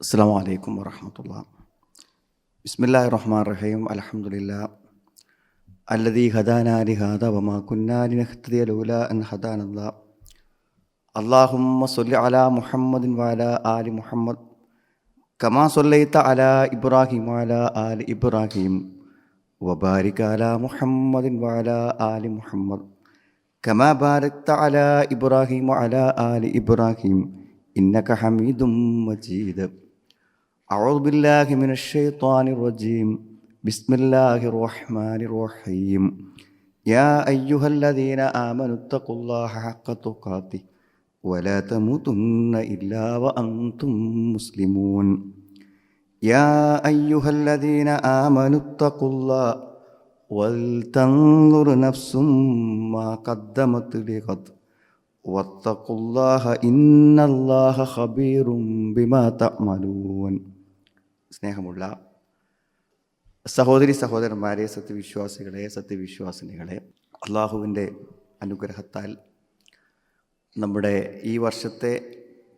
അസ്സാം വലൈക്കും വറഹമത്തുള്ള ബിസ്മില്ലാ റഹ്മാൻ റഹീം അലഹമുല്ല അല്ലദീ ഹദാനാലി ഹാദ വമാ കുന്നാലി നഹ്തദിയ ലൗല അൻ ഹദാനല്ല അള്ളാഹുമ്മ സൊല്ലി അലാ മുഹമ്മദിൻ വാല ആലി മുഹമ്മദ് കമാ സൊല്ലൈത്ത അലാ ഇബ്രാഹിം വാല ആലി ഇബ്രാഹിം വബാരിക് അലാ മുഹമ്മദിൻ വാല ആലി മുഹമ്മദ് كما باركت على إبراهيم وعلى آل إبراهيم إنك حميد مجيد أعوذ بالله من الشيطان الرجيم بسم الله الرحمن الرحيم يا أيها الذين آمنوا اتقوا الله حق تقاته ولا تموتن إلا وأنتم مسلمون يا أيها الذين آمنوا اتقوا الله ولتنظر نفس ما قدمت لغد واتقوا الله إن الله خبير بما تعملون സ്നേഹമുള്ള സഹോദരി സഹോദരന്മാരെ സത്യവിശ്വാസികളെ സത്യവിശ്വാസിനികളെ അള്ളാഹുവിന്റെ അനുഗ്രഹത്താൽ നമ്മുടെ ഈ വർഷത്തെ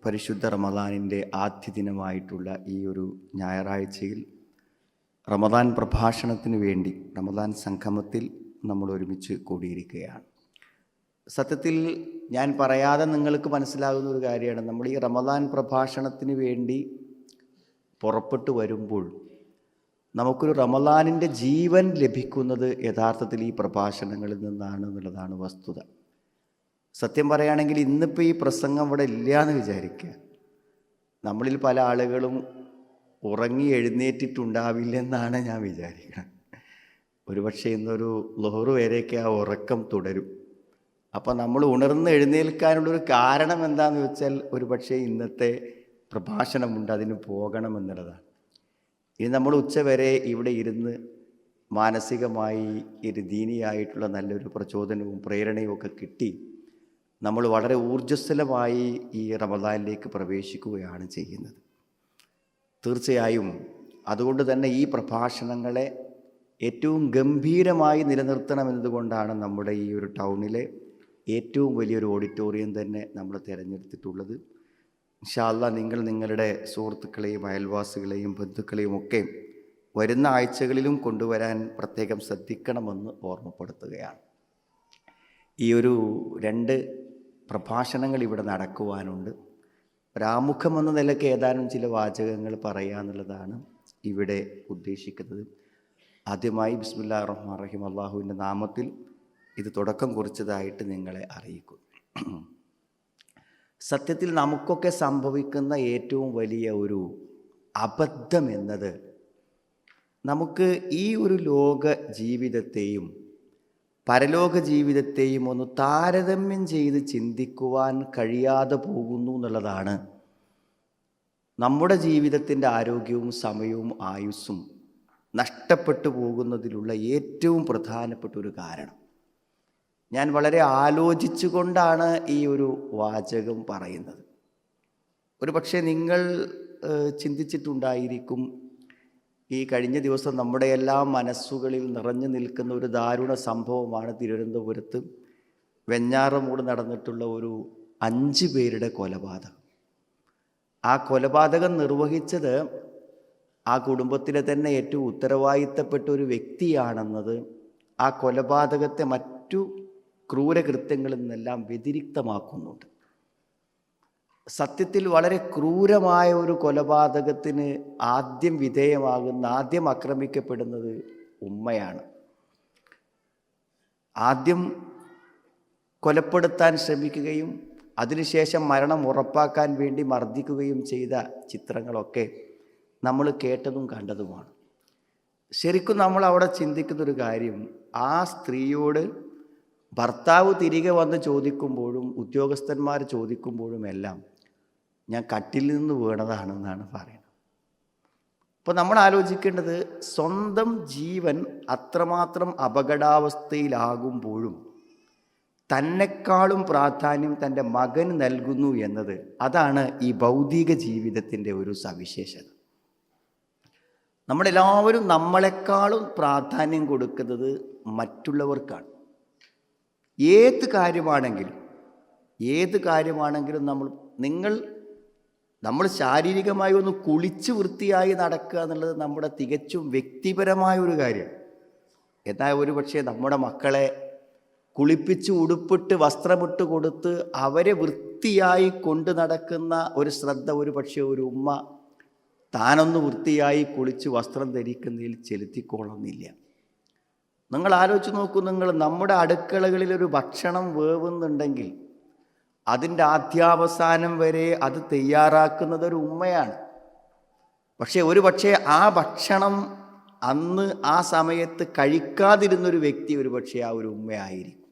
പരിശുദ്ധ റമദാനിന്റെ ആദ്യ ദിനമായിട്ടുള്ള ഈ ഒരു ഞായറാഴ്ചയിൽ റമദാൻ പ്രഭാഷണത്തിന് വേണ്ടി റമദാൻ സംഗമത്തിൽ നമ്മൾ ഒരുമിച്ച് കൂടിയിരിക്കുകയാണ്. സത്യത്തിൽ ഞാൻ പറയാതെ നിങ്ങൾക്ക് മനസ്സിലാകുന്ന ഒരു കാര്യമാണ് നമ്മൾ ഈ റമദാൻ പ്രഭാഷണത്തിന് വേണ്ടി പുറപ്പെട്ടു വരുമ്പോൾ നമുക്കൊരു റമലാനിന്റെ ജീവൻ ലഭിക്കുന്നത് യഥാർത്ഥത്തിൽ ഈ പ്രഭാഷണങ്ങളിൽ നിന്നാണ് എന്നുള്ളതാണ് വസ്തുത. സത്യം പറയുകയാണെങ്കിൽ ഇന്നിപ്പോൾ ഈ പ്രസംഗം ഇവിടെ ഇല്ല എന്ന് വിചാരിക്കുക. നമ്മളിൽ പല ആളുകളും ഉറങ്ങി എഴുന്നേറ്റിട്ടുണ്ടാവില്ലെന്നാണ് ഞാൻ വിചാരിക്കുന്നത് ഒരുപക്ഷെ ഇന്നൊരു ലോറ് വരെയൊക്കെ ആ ഉറക്കം തുടരും. അപ്പോൾ നമ്മൾ ഉണർന്ന് എഴുന്നേൽക്കാനുള്ളൊരു കാരണം എന്താണെന്ന് വെച്ചാൽ ഒരുപക്ഷെ ഇന്നത്തെ പ്രഭാഷണമുണ്ട് അതിന് പോകണമെന്നുള്ളതാണ്. ഇനി നമ്മൾ ഉച്ചവരെ ഇവിടെ ഇരുന്ന് മാനസികമായി ഒരു ദീനിയായിട്ടുള്ള നല്ലൊരു പ്രചോദനവും പ്രേരണയും ഒക്കെ കിട്ടി നമ്മൾ വളരെ ഊർജസ്വലമായി ഈ റമദാനിലേക്ക് പ്രവേശിക്കുകയാണ് ചെയ്യുന്നത്. തീർച്ചയായും അതുകൊണ്ട് തന്നെ ഈ പ്രഭാഷണങ്ങളെ ഏറ്റവും ഗംഭീരമായി നിലനിർത്തണമെന്നതുകൊണ്ടാണ് നമ്മുടെ ഈ ഒരു ടൗണിലെ ഏറ്റവും വലിയൊരു ഓഡിറ്റോറിയം തന്നെ നമ്മൾ തിരഞ്ഞെടുത്തിട്ടുള്ളത്. ഇൻഷാല്ല നിങ്ങൾ നിങ്ങളുടെ സുഹൃത്തുക്കളെയും അയൽവാസികളെയും ബന്ധുക്കളെയും ഒക്കെ വരുന്ന ആഴ്ചകളിലും കൊണ്ടുവരാൻ പ്രത്യേകം ശ്രദ്ധിക്കണമെന്ന് ഓർമ്മപ്പെടുത്തുകയാണ്. ഈ ഒരു രണ്ട് പ്രഭാഷണങ്ങൾ ഇവിടെ നടക്കുവാനുണ്ട്. ഒരാമുഖം എന്ന നിലയ്ക്ക് ഏതാനും ചില വാചകങ്ങൾ പറയുക എന്നുള്ളതാണ് ഇവിടെ ഉദ്ദേശിക്കുന്നത്. ആദ്യമായി ബിസ്മില്ലാ റഹ്മാൻ റഹീം അള്ളാഹുവിന്റെ നാമത്തിൽ ഇത് തുടക്കം കുറിച്ചതായിട്ട് നിങ്ങളെ അറിയിക്കുന്നു. സത്യത്തിൽ നമുക്കൊക്കെ സംഭവിക്കുന്ന ഏറ്റവും വലിയ ഒരു അബദ്ധം എന്നത് നമുക്ക് ഈ ഒരു ലോക ജീവിതത്തെയും പരലോക ജീവിതത്തെയും ഒന്ന് താരതമ്യം ചെയ്ത് ചിന്തിക്കുവാൻ കഴിയാതെ പോകുന്നു എന്നുള്ളതാണ് നമ്മുടെ ജീവിതത്തിന്റെ ആരോഗ്യവും സമയവും ആയുസ്സും നഷ്ടപ്പെട്ടു പോകുന്നതിലുള്ള ഏറ്റവും പ്രധാനപ്പെട്ട ഒരു കാരണം. ഞാൻ വളരെ ആലോചിച്ചുകൊണ്ടാണ് ഈ ഒരു വാചകം പറയുന്നത്. ഒരു പക്ഷേ നിങ്ങൾ ചിന്തിച്ചിട്ടുണ്ടായിരിക്കും ഈ കഴിഞ്ഞ ദിവസം നമ്മുടെ എല്ലാ മനസ്സുകളിൽ നിറഞ്ഞു നിൽക്കുന്ന ഒരു ദാരുണ സംഭവമാണ് തിരുവനന്തപുരത്ത് വെഞ്ഞാറമൂട് നടന്നിട്ടുള്ള ഒരു അഞ്ച് പേരുടെ കൊലപാതകം. ആ കൊലപാതകം നിർവഹിച്ചത് ആ കുടുംബത്തിലെ തന്നെ ഏറ്റവും ഉത്തരവാദിത്തപ്പെട്ട ഒരു വ്യക്തിയാണെന്നത് ആ കൊലപാതകത്തെ മറ്റു ക്രൂരകൃത്യങ്ങളിൽ നിന്നെല്ലാം വ്യതിരിക്തമാക്കുന്നുണ്ട്. സത്യത്തിൽ വളരെ ക്രൂരമായ ഒരു കൊലപാതകത്തിന് ആദ്യം വിധേയമാകുന്ന ആദ്യം ആക്രമിക്കപ്പെടുന്നത് ഉമ്മയാണ്. ആദ്യം കൊലപ്പെടുത്താൻ ശ്രമിക്കുകയും അതിനുശേഷം മരണം ഉറപ്പാക്കാൻ വേണ്ടി മർദ്ദിക്കുകയും ചെയ്ത ചിത്രങ്ങളൊക്കെ നമ്മൾ കേട്ടതും കണ്ടതുമാണ്. ശരിക്കും നമ്മൾ അവിടെ ചിന്തിക്കുന്നൊരു കാര്യം ആ സ്ത്രീയോട് ഭർത്താവ് തിരികെ വന്ന് ചോദിക്കുമ്പോഴും ഉദ്യോഗസ്ഥന്മാർ ചോദിക്കുമ്പോഴും എല്ലാം ഞാൻ കട്ടിൽ നിന്ന് വീണതാണെന്നാണ് പറയുന്നത്. അപ്പോൾ നമ്മൾ ആലോചിക്കേണ്ടത് സ്വന്തം ജീവൻ അത്രമാത്രം അപകടാവസ്ഥയിലാകുമ്പോഴും തന്നെക്കാളും പ്രാധാന്യം തന്റെ മകൻ നൽകുന്നു എന്നത് അതാണ് ഈ ഭൗതിക ജീവിതത്തിന്റെ ഒരു സവിശേഷത. നമ്മളെല്ലാവരും നമ്മളെക്കാളും പ്രാധാന്യം കൊടുക്കുന്നത് മറ്റുള്ളവർക്കാണ്. ഏത് കാര്യമാണെങ്കിലും ഏത് കാര്യമാണെങ്കിലും നമ്മൾ നിങ്ങൾ നമ്മൾ ശാരീരികമായി ഒന്ന് കുളിച്ച് വൃത്തിയായി നടക്കുക എന്നുള്ളത് നമ്മുടെ തികച്ചും വ്യക്തിപരമായ ഒരു കാര്യം എന്നാൽ ഒരു പക്ഷേ നമ്മുടെ മക്കളെ കുളിപ്പിച്ച് ഉടുപ്പിട്ട് വസ്ത്രമിട്ട് കൊടുത്ത് അവരെ വൃത്തിയായി കൊണ്ട് നടക്കുന്ന ഒരു ശ്രദ്ധ ഒരു പക്ഷേ ഒരു ഉമ്മ താനൊന്ന് വൃത്തിയായി കുളിച്ച് വസ്ത്രം ധരിക്കുന്നതിൽ ചെലുത്തിക്കൊള്ളുന്നില്ല നിങ്ങൾ ആലോചിച്ച് നോക്കൂ നിങ്ങൾ നമ്മുടെ അടുക്കളകളിൽ ഒരു ഭക്ഷണം വേവുന്നുണ്ടെങ്കിൽ അതിന്റെ ആദ്യാവസാനം വരെ അത് തയ്യാറാക്കുന്നത് ഒരു ഉമ്മയാണ്. പക്ഷേ ഒരു പക്ഷേ ആ ഭക്ഷണം അന്ന് ആ സമയത്ത് കഴിക്കാതിരുന്നൊരു വ്യക്തി ഒരു പക്ഷേ ആ ഒരു ഉമ്മയായിരിക്കും.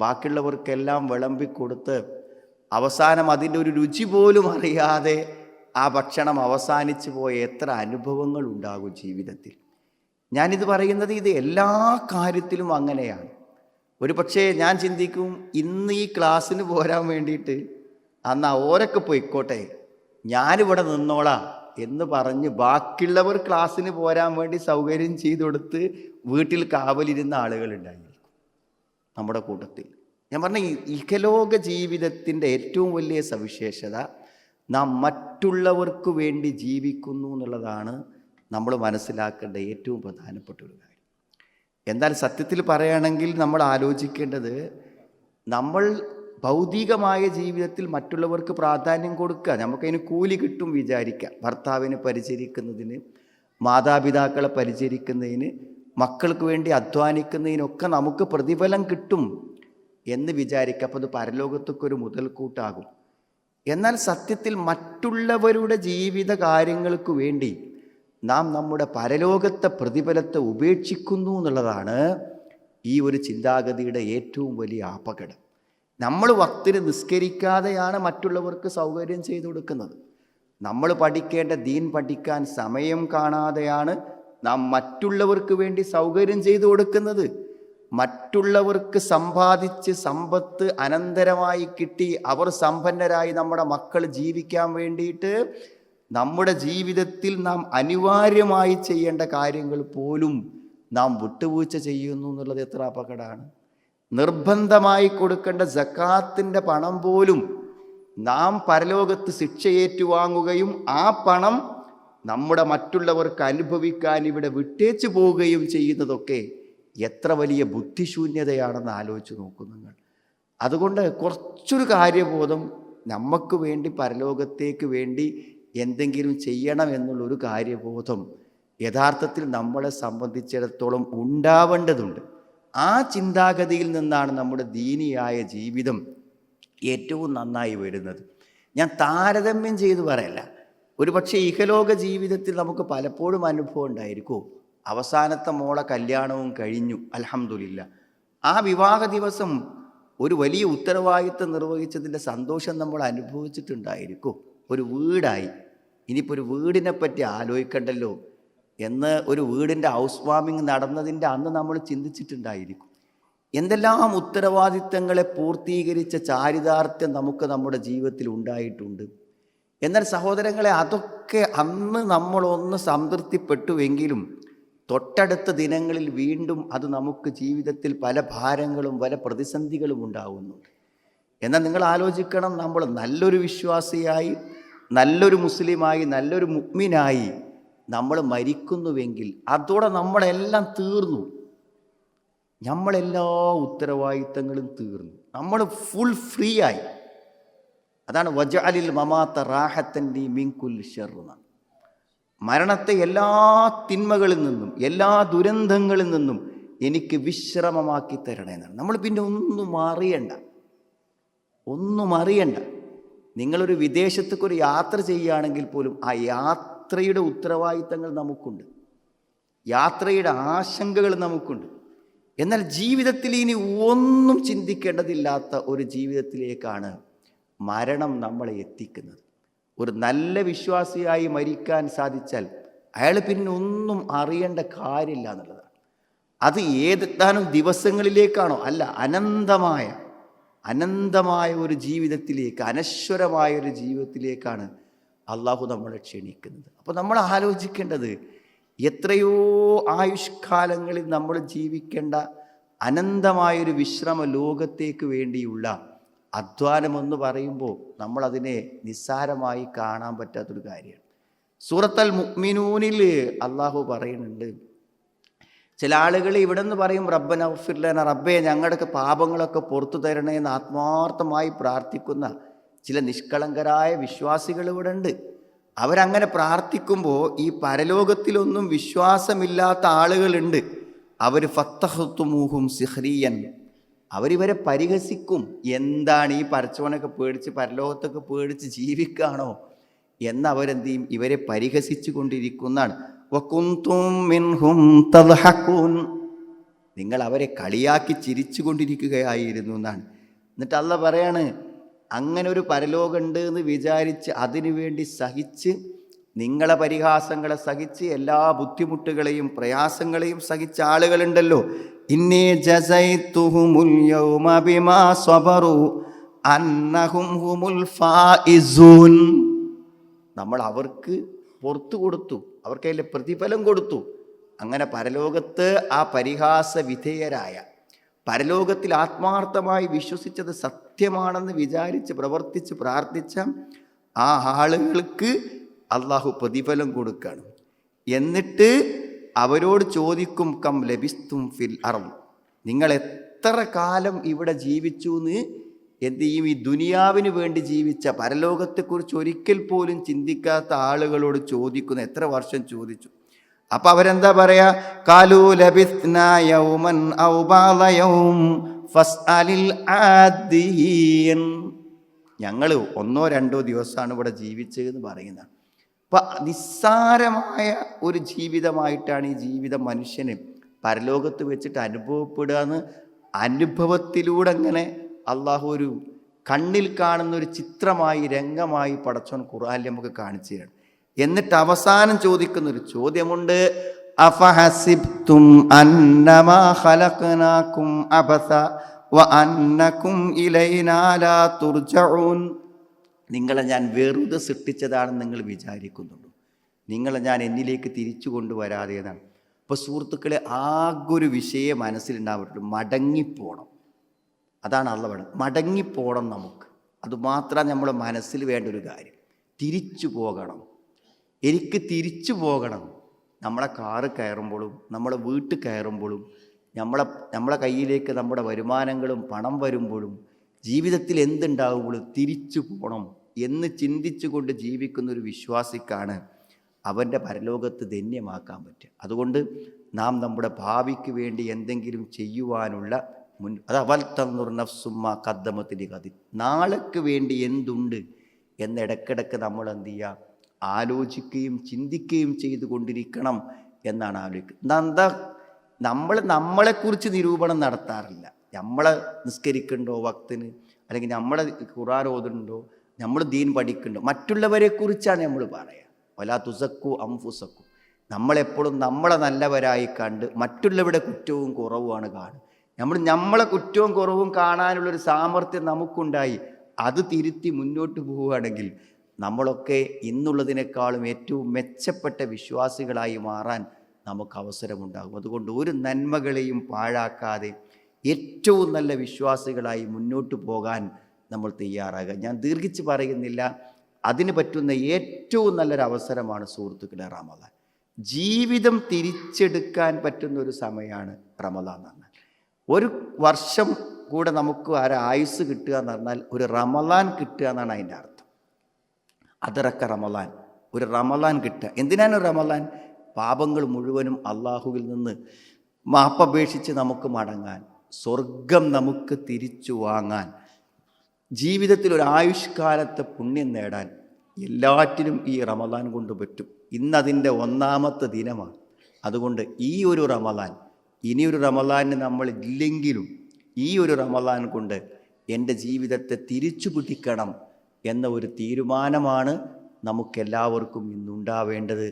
ബാക്കിയുള്ളവർക്കെല്ലാം വിളമ്പിക്കൊടുത്ത് അവസാനം അതിന്റെ ഒരു രുചി പോലും അറിയാതെ ആ ഭക്ഷണം അവസാനിച്ചു പോയ എത്ര അനുഭവങ്ങൾ ഉണ്ടാകും ജീവിതത്തിൽ. ഞാനിത് പറയുന്നത് ഇത് എല്ലാ കാര്യത്തിലും അങ്ങനെയാണ്. ഒരു പക്ഷേ ഞാൻ ചിന്തിക്കും ഇന്ന് ഈ ക്ലാസ്സിന് പോരാൻ വേണ്ടിയിട്ട് അന്ന് ഓരൊക്കെ പോയിക്കോട്ടെ ഞാനിവിടെ നിന്നോളാം എന്ന് പറഞ്ഞ് ബാക്കിയുള്ളവർ ക്ലാസ്സിന് പോരാൻ വേണ്ടി സൗകര്യം ചെയ്തു കൊടുത്ത് വീട്ടിൽ കാവലിരുന്ന ആളുകളുണ്ടായിരിക്കും നമ്മുടെ കൂട്ടത്തിൽ. ഞാൻ പറഞ്ഞ ഇഹലോക ജീവിതത്തിന്റെ ഏറ്റവും വലിയ സവിശേഷത നാം മറ്റുള്ളവർക്ക് വേണ്ടി ജീവിക്കുന്നു എന്നുള്ളതാണ് നമ്മൾ മനസ്സിലാക്കേണ്ട ഏറ്റവും പ്രധാനപ്പെട്ട ഒരു കാര്യം. എന്നാൽ സത്യത്തിൽ പറയുകയാണെങ്കിൽ നമ്മൾ ആലോചിക്കേണ്ടത് നമ്മൾ ഭൗതികമായ ജീവിതത്തിൽ മറ്റുള്ളവർക്ക് പ്രാധാന്യം കൊടുക്കുക. നമുക്കതിന് കൂലി കിട്ടും വിചാരിക്കുക ഭർത്താവിനെ പരിചരിക്കുന്നതിന് മാതാപിതാക്കളെ പരിചരിക്കുന്നതിന് മക്കൾക്ക് വേണ്ടി അധ്വാനിക്കുന്നതിനൊക്കെ നമുക്ക് പ്രതിഫലം കിട്ടും എന്ന് വിചാരിക്കുക അപ്പോൾ അത് പരലോകത്തൊക്കെ മുതൽക്കൂട്ടാകും. എന്നാൽ സത്യത്തിൽ മറ്റുള്ളവരുടെ ജീവിത കാര്യങ്ങൾക്ക് വേണ്ടി നാം നമ്മുടെ പരലോകത്തെ പ്രതിഫലത്തെ ഉപേക്ഷിക്കുന്നു എന്നുള്ളതാണ് ഈ ഒരു ചിന്താഗതിയുടെ ഏറ്റവും വലിയ അപകടം. നമ്മൾ വക്തിന് നിസ്കരിക്കാതെയാണ് മറ്റുള്ളവർക്ക് സൗകര്യം ചെയ്തു കൊടുക്കുന്നത്. നമ്മൾ പഠിക്കേണ്ട ദീൻ പഠിക്കാൻ സമയം കാണാതെയാണ് നാം മറ്റുള്ളവർക്ക് വേണ്ടി സൗകര്യം ചെയ്തു കൊടുക്കുന്നത്. മറ്റുള്ളവർക്ക് സമ്പാദിച്ച് സമ്പത്ത് അനന്തരമായി കിട്ടി അവർ സമ്പന്നരായി നമ്മുടെ മക്കൾ ജീവിക്കാൻ വേണ്ടിയിട്ട് നമ്മുടെ ജീവിതത്തിൽ നാം അനിവാര്യമായി ചെയ്യേണ്ട കാര്യങ്ങൾ പോലും നാം വിട്ടുവീഴ്ച ചെയ്യുന്നു എന്നുള്ളത് എത്ര അപകടമാണ്. നിർബന്ധമായി കൊടുക്കേണ്ട ജക്കാത്തിന്റെ പണം പോലും നാം പരലോകത്ത് ശിക്ഷ ഏറ്റുവാങ്ങുകയും ആ പണം നമ്മുടെ മറ്റുള്ളവർക്ക് അനുഭവിക്കാൻ ഇവിടെ വിട്ടേച്ചു പോവുകയും ചെയ്യുന്നതൊക്കെ എത്ര വലിയ ബുദ്ധിശൂന്യതയാണെന്ന് ആലോചിച്ച് നോക്കും നിങ്ങൾ. അതുകൊണ്ട് കുറച്ചൊരു കാര്യബോധം നമുക്ക് വേണ്ടി പരലോകത്തേക്ക് വേണ്ടി എന്തെങ്കിലും ചെയ്യണം എന്നുള്ളൊരു കാര്യബോധം യഥാർത്ഥത്തിൽ നമ്മളെ സംബന്ധിച്ചിടത്തോളം ഉണ്ടാവേണ്ടതുണ്ട്. ആ ചിന്താഗതിയിൽ നിന്നാണ് നമ്മുടെ ദീനിയായ ജീവിതം ഏറ്റവും നന്നായി വരുന്നത്. ഞാൻ താരതമ്യം ചെയ്തു പറയല്ല. ഒരു പക്ഷേ ഇഹലോക ജീവിതത്തിൽ നമുക്ക് പലപ്പോഴും അനുഭവം ഉണ്ടായിരിക്കും? അവസാനത്തെ മോളെ കല്യാണവും കഴിഞ്ഞു. അലഹമില്ല ആ വിവാഹ ദിവസം ഒരു വലിയ ഉത്തരവാദിത്വം നിർവഹിച്ചതിന്റെ സന്തോഷം നമ്മൾ അനുഭവിച്ചിട്ടുണ്ടായിരിക്കും? ഒരു വീടായി. ഇനിയിപ്പോൾ ഒരു വീടിനെ പറ്റി ആലോചിക്കണ്ടല്ലോ. എന്ന് ഒരു വീടിന്റെ ഹൗസ് വാമിങ് നടന്നതിന്റെ അന്ന് നമ്മൾ ചിന്തിച്ചിട്ടുണ്ടായിരിക്കും. എന്തെല്ലാം ഉത്തരവാദിത്തങ്ങളെ പൂർത്തീകരിച്ച ചാരിതാർത്ഥ്യം നമുക്ക് നമ്മുടെ ജീവിതത്തിൽ ഉണ്ടായിട്ടുണ്ട്. എന്നാൽ സഹോദരങ്ങളെ അതൊക്കെ അന്ന് നമ്മളൊന്ന് സംതൃപ്തിപ്പെട്ടുവെങ്കിലും തൊട്ടടുത്ത ദിനങ്ങളിൽ വീണ്ടും അത് നമുക്ക് ജീവിതത്തിൽ പല ഭാരങ്ങളും പല പ്രതിസന്ധികളും ഉണ്ടാകുന്നുണ്ട് എന്നാൽ നിങ്ങൾ ആലോചിക്കണം നമ്മൾ നല്ലൊരു വിശ്വാസിയായി നല്ലൊരു മുസ്ലിമായി നല്ലൊരു മുഗ്മിനായി നമ്മൾ മരിക്കുന്നുവെങ്കിൽ അതോടെ നമ്മളെല്ലാം തീർന്നു. നമ്മളെല്ലാ ഉത്തരവാദിത്തങ്ങളും തീർന്നു. നമ്മൾ ഫുൾ ഫ്രീ ആയി. അതാണ് വജാലിൽ മമാത്ത റാഹത്തന്റെ മിങ്കുൽ ഷെറുന്ന മരണത്തെ എല്ലാ തിന്മകളിൽ നിന്നും എല്ലാ ദുരന്തങ്ങളിൽ നിന്നും എനിക്ക് വിശ്രമമാക്കി തരണേ എന്നാണ്. നമ്മൾ പിന്നെ ഒന്നും അറിയണ്ട. ഒന്നും അറിയണ്ട. നിങ്ങളൊരു വിദേശത്തേക്കൊരു യാത്ര ചെയ്യുകയാണെങ്കിൽ പോലും ആ യാത്രയുടെ ഉത്തരവാദിത്തങ്ങൾ നമുക്കുണ്ട്. യാത്രയുടെ ആശങ്കകൾ നമുക്കുണ്ട്. എന്നാൽ ജീവിതത്തിൽ ഇനി ഒന്നും ചിന്തിക്കേണ്ടതില്ലാത്ത ഒരു ജീവിതത്തിലേക്കാണ് മരണം നമ്മളെ എത്തിക്കുന്നത്. ഒരു നല്ല വിശ്വാസിയായി മരിക്കാൻ സാധിച്ചാൽ അയാൾ പിന്നെ ഒന്നും അറിയേണ്ട കാര്യമില്ല എന്നുള്ളതാണ്. അത് ഏതെത്താനും ദിവസങ്ങളിലേക്കാണോ അല്ല അനന്തമായ അനന്തമായ ഒരു ജീവിതത്തിലേക്ക് അനശ്വരമായ ഒരു ജീവിതത്തിലേക്കാണ് അള്ളാഹു നമ്മളെ ക്ഷണിക്കുന്നത്. അപ്പോൾ നമ്മൾ ആലോചിക്കേണ്ടത് എത്രയോ ആയുഷ്കാലങ്ങളിൽ നമ്മൾ ജീവിക്കേണ്ട അനന്തമായൊരു വിശ്രമ ലോകത്തേക്ക് വേണ്ടിയുള്ള അധ്വാനമെന്ന് പറയുമ്പോൾ നമ്മളതിനെ നിസ്സാരമായി കാണാൻ പറ്റാത്തൊരു കാര്യമാണ്. സൂറത്തൽ മുക്മിനൂനിൽ അള്ളാഹു പറയുന്നുണ്ട് ചില ആളുകൾ ഇവിടെ നിന്ന് പറയും റബ്ബന ഉഫിർലന റബ്ബെ ഞങ്ങളുടെ പാപങ്ങളൊക്കെ പുറത്തു തരണേ എന്ന് ആത്മാർത്ഥമായി പ്രാർത്ഥിക്കുന്ന ചില നിഷ്കളങ്കരായ വിശ്വാസികൾ ഇവിടെ ഉണ്ട് അവരങ്ങനെ പ്രാർത്ഥിക്കുമ്പോൾ ഈ പരലോകത്തിലൊന്നും വിശ്വാസമില്ലാത്ത ആളുകളുണ്ട്. അവർ ഫത്തഹത്തുമൂഹും സിഹ്രിയൻ. അവരിവരെ പരിഹസിക്കും. എന്താണ് ഈ പരച്ചവനൊക്കെ പേടിച്ച് പരലോകത്തൊക്കെ പേടിച്ച് ജീവിക്കുകയാണോ എന്നവരെന്ത് ചെയ്യും? ഇവരെ പരിഹസിച്ചു കൊണ്ടിരിക്കുന്നതാണ്. മിൻഹും. നിങ്ങൾ അവരെ കളിയാക്കി ചിരിച്ചു കൊണ്ടിരിക്കുകയായിരുന്നു എന്നാണ്. എന്നിട്ട് അല്ല പറയാണ് അങ്ങനെ ഒരു പരലോകമുണ്ട് എന്ന് വിചാരിച്ച് അതിനുവേണ്ടി സഹിച്ച് നിങ്ങളെ പരിഹാസങ്ങളെ സഹിച്ച് എല്ലാ ബുദ്ധിമുട്ടുകളെയും പ്രയാസങ്ങളെയും സഹിച്ച ആളുകളുണ്ടല്ലോ. യൗമ ബിമാ സ്വബറു ഫായിസൂൻ നമ്മൾ അവർക്ക് പുറത്തു കൊടുത്തു. അവർക്ക് അതിൽ പ്രതിഫലം കൊടുത്തു. അങ്ങനെ പരലോകത്ത് ആ പരിഹാസ വിധേയരായ പരലോകത്തിൽ ആത്മാർത്ഥമായി വിശ്വസിച്ചത് സത്യമാണെന്ന് വിചാരിച്ച് പ്രവർത്തിച്ച് പ്രാർത്ഥിച്ച ആ ആളുകൾക്ക് അള്ളാഹു പ്രതിഫലം കൊടുക്കുകയാണ് എന്നിട്ട് അവരോട് ചോദിക്കും കം ലഭിസ്തും ഫിൽ അറം നിങ്ങൾ എത്ര കാലം ഇവിടെ ജീവിച്ചു എന്ന് എന്ത് ചെയ്യും? ഈ ദുനിയാവിന് വേണ്ടി ജീവിച്ച പരലോകത്തെക്കുറിച്ച് ഒരിക്കൽ പോലും ചിന്തിക്കാത്ത ആളുകളോട് ചോദിക്കുന്ന എത്ര വർഷം ചോദിച്ചു? അപ്പം അവരെന്താ പറയാ? കാലു ലബിസ്ന യൗമൻ ഔ ബഅദ യൗം ഫസ്അലിൽ ആദിയൻ ഞങ്ങൾ ഒന്നോ രണ്ടോ ദിവസമാണ് ഇവിടെ ജീവിച്ചതെന്ന് പറയുന്നതാണ് അപ്പം നിസ്സാരമായ ഒരു ജീവിതമായിട്ടാണ് ഈ ജീവിതം മനുഷ്യന് പരലോകത്ത് വെച്ചിട്ട് അനുഭവപ്പെടുക എന്ന് അനുഭവത്തിലൂടെ അങ്ങനെ അള്ളാഹു ഒരു കണ്ണിൽ കാണുന്ന ഒരു ചിത്രമായി രംഗമായി പടച്ചോൻ ഖുർആാനിൽ നമുക്ക് കാണിച്ചു തരണം എന്നിട്ട് അവസാനം ചോദിക്കുന്ന ഒരു ചോദ്യമുണ്ട് ഖലഖനാകും അബസ വ അന്നകും ഇലൈനാ നിങ്ങളെ ഞാൻ വെറുതെ സൃഷ്ടിച്ചതാണെന്ന് നിങ്ങൾ വിചാരിക്കുന്നുണ്ട്? നിങ്ങളെ ഞാൻ എന്നിലേക്ക് തിരിച്ചു കൊണ്ടുവരാതെ എന്നാണ് അപ്പോൾ സുഹൃത്തുക്കളെ ആകൊരു വിഷയം മനസ്സിലുണ്ടാവട്ടുള്ളൂ മടങ്ങിപ്പോണം. അതാണ് അള്ള പറയുന്നത് മടങ്ങിപ്പോകണം നമുക്ക്. അതുമാത്രം നമ്മുടെ മനസ്സിൽ വേണ്ട ഒരു കാര്യം. തിരിച്ചു പോകണം. എനിക്ക് തിരിച്ചു പോകണം. നമ്മളെ കാറ് കയറുമ്പോഴും നമ്മളെ വീട്ടിൽ കയറുമ്പോഴും നമ്മളെ നമ്മളെ കയ്യിലേക്ക് നമ്മുടെ വരുമാനങ്ങളും പണം വരുമ്പോഴും ജീവിതത്തിൽ എന്തുണ്ടാകുമ്പോഴും തിരിച്ചു പോകണം എന്ന് ചിന്തിച്ചുകൊണ്ട് ജീവിക്കുന്ന ഒരു വിശ്വാസിക്കാണ് അവന്റെ പരലോകത്ത് ധന്യമാക്കാൻ പറ്റുക. അതുകൊണ്ട് നാം നമ്മുടെ ഭാവിക്ക് വേണ്ടി എന്തെങ്കിലും ചെയ്യുവാനുള്ള മുൻ അത് അവൽ തന്നൂർ നഫ്സുമ്മ കദ്ദമത്തിന്റെ കതി നാളേക്ക് വേണ്ടി എന്തുണ്ട്? എന്ന് ഇടക്കിടക്ക് നമ്മൾ എന്ത് ചെയ്യുക ആലോചിക്കുകയും ചിന്തിക്കുകയും ചെയ്തു കൊണ്ടിരിക്കണം എന്നാണ് ആലോചിക്കുന്നത് എന്താ നമ്മൾ നമ്മളെക്കുറിച്ച് നിരൂപണം നടത്താറില്ല. നമ്മളെ നിസ്കരിക്കണ്ടോ ഭക്തന് അല്ലെങ്കിൽ നമ്മളെ ഖുറാൻ ഓതുന്നുണ്ടോ? നമ്മൾ ദീൻ പഠിക്കുന്നുണ്ടോ മറ്റുള്ളവരെ കുറിച്ചാണ് നമ്മൾ പറയുക വലാ തുസക്കു അംഫുസക്കു നമ്മളെപ്പോഴും നമ്മളെ നല്ലവരായി കണ്ട് മറ്റുള്ളവരുടെ കുറ്റവും കുറവുമാണ് കാണുക. നമ്മൾ നമ്മളെ കുറ്റവും കുറവും കാണാനുള്ളൊരു സാമർഥ്യം നമുക്കുണ്ടായി. അത് തിരുത്തി മുന്നോട്ട് പോവുകയാണെങ്കിൽ നമ്മളൊക്കെ ഇന്നുള്ളതിനേക്കാളും ഏറ്റവും മെച്ചപ്പെട്ട വിശ്വാസികളായി മാറാൻ നമുക്ക് അവസരമുണ്ടാകും. അതുകൊണ്ട് ഒരു നന്മകളെയും പാഴാക്കാതെ ഏറ്റവും നല്ല വിശ്വാസികളായി മുന്നോട്ട് പോകാൻ നമ്മൾ തയ്യാറാകുക. ഞാൻ ദീർഘിച്ച് പറയുന്നില്ല. അതിന് പറ്റുന്ന ഏറ്റവും നല്ലൊരു അവസരമാണ് സുഹൃത്തുക്കളെ റമദാൻ. ജീവിതം തിരിച്ചെടുക്കാൻ പറ്റുന്ന ഒരു സമയമാണ് റമദാൻ എന്ന് ഒരു വർഷം കൂടെ നമുക്ക് ആരെ ആയുസ് കിട്ടുക എന്ന് പറഞ്ഞാൽ ഒരു റമലാൻ കിട്ടുക എന്നാണ് അതിന്റെ അർത്ഥം. അതിറക്ക റമലാൻ. ഒരു റമലാൻ കിട്ടുക. എന്തിനാണ് ഒരു റമദാൻ പാപങ്ങൾ മുഴുവനും അള്ളാഹുവിൽ നിന്ന് മാപ്പപേക്ഷിച്ച് നമുക്ക് മടങ്ങാൻ സ്വർഗം നമുക്ക് തിരിച്ചു വാങ്ങാൻ ജീവിതത്തിൽ ഒരു ആയുഷ്കാലത്തെ പുണ്യം നേടാൻ എല്ലാറ്റിനും ഈ റമദാൻ കൊണ്ട് പറ്റും. ഇന്നതിന്റെ ഒന്നാമത്തെ ദിനമാണ്. അതുകൊണ്ട് ഈ ഒരു റമദാൻ ഇനിയൊരു റമദാനിന് നമ്മൾ ഇല്ലെങ്കിലും ഈ ഒരു റമദാൻ കൊണ്ട് എന്റെ ജീവിതത്തെ തിരിച്ചു പിടിക്കണം എന്ന ഒരു തീരുമാനമാണ് നമുക്കെല്ലാവർക്കും ഇന്നുണ്ടാവേണ്ടത്.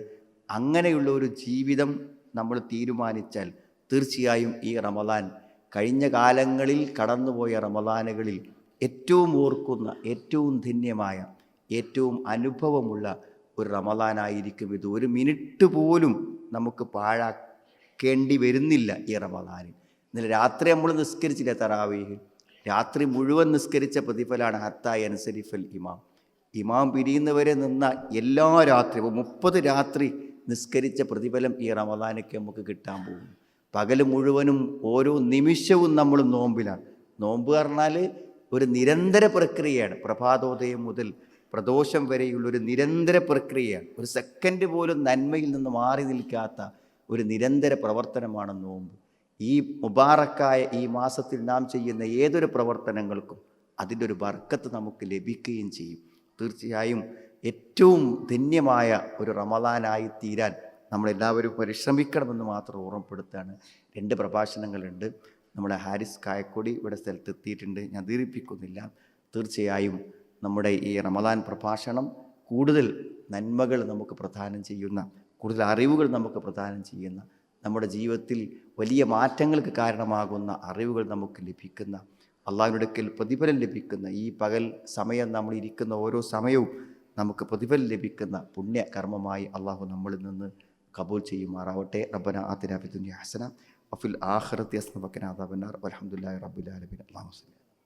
അങ്ങനെയുള്ള ഒരു ജീവിതം നമ്മൾ തീരുമാനിച്ചാൽ തീർച്ചയായും ഈ റമദാൻ കഴിഞ്ഞ കാലങ്ങളിൽ കടന്നുപോയ റമദാനുകളിൽ ഏറ്റവും ഓർക്കുന്ന ഏറ്റവും ധന്യമായ ഏറ്റവും അനുഭവമുള്ള ഒരു റമദാനായിരിക്കും ഇത്. ഒരു മിനിറ്റ് പോലും നമുക്ക് പാഴാക്കേണ്ടി വരുന്നില്ല ഈ റമദാനിൽ. ഇന്നലെ രാത്രി നമ്മൾ നിസ്കരിച്ചില്ല തറാവീഹ്? രാത്രി മുഴുവൻ നിസ്കരിച്ച പ്രതിഫലമാണ് ഹത്തായി അനുസരിഫൽ ഇമാം. ഇമാം പിരിയുന്നവരെ നിന്ന എല്ലാ രാത്രി മുപ്പത് രാത്രി നിസ്കരിച്ച പ്രതിഫലം ഈ റമദാനൊക്കെ നമുക്ക് കിട്ടാൻ പോകും പകൽ മുഴുവനും ഓരോ നിമിഷവും നമ്മൾ നോമ്പിലാണ്. നോമ്പ് പറഞ്ഞാൽ ഒരു നിരന്തര പ്രക്രിയയാണ്. പ്രഭാതോദയം മുതൽ പ്രദോഷം വരെയുള്ള ഒരു നിരന്തര പ്രക്രിയയാണ്. ഒരു സെക്കൻഡ് പോലും നന്മയിൽ നിന്ന് മാറി നിൽക്കാത്ത ഒരു നിരന്തര പ്രവർത്തനമാണ് നോമ്പ് ഈ മുബാറക്കായ ഈ മാസത്തിൽ നാം ചെയ്യുന്ന ഏതൊരു പ്രവർത്തനങ്ങൾക്കും അതിന്റെ ഒരു ബർക്കത്ത് നമുക്ക് ലഭിക്കുകയും ചെയ്യും. തീർച്ചയായും ഏറ്റവും ധന്യമായ ഒരു റമദാനായി തീരാൻ നമ്മളെല്ലാവരും പരിശ്രമിക്കണമെന്ന് മാത്രം ഓർമ്മപ്പെടുത്താണ്. രണ്ട് പ്രഭാഷണങ്ങളുണ്ട്. നമ്മുടെ ഹാരിസ് കായക്കൊടി ഇവിടെ സ്ഥലത്ത് എത്തിയിട്ടുണ്ട് ഞാൻ ദീർഘിപ്പിക്കുന്നില്ല. തീർച്ചയായും നമ്മുടെ ഈ റമദാൻ പ്രഭാഷണം കൂടുതൽ നന്മകൾ നമുക്ക് പ്രദാനം ചെയ്യുന്ന കൂടുതൽ അറിവുകൾ നമുക്ക് പ്രദാനം ചെയ്യുന്ന നമ്മുടെ ജീവിതത്തിൽ വലിയ മാറ്റങ്ങൾക്ക് കാരണമാകുന്ന അറിവുകൾ നമുക്ക് ലഭിക്കുന്ന അള്ളാഹിനടുക്കൽ പ്രതിഫലം ലഭിക്കുന്ന ഈ പകൽ സമയം നമ്മൾ ഇരിക്കുന്ന ഓരോ സമയവും നമുക്ക് പ്രതിഫലം ലഭിക്കുന്ന പുണ്യ കർമ്മമായി അള്ളാഹു നമ്മളിൽ നിന്ന് കബൂൽ ചെയ്യുമാറാവട്ടെ. റബ്ബന ആത്തിനാബിദുനി ഹസന അദാബന്നാർ. വൽഹംദുലില്ലാഹി റബ്ബിൽ ആലമീൻ. അല്ലാഹു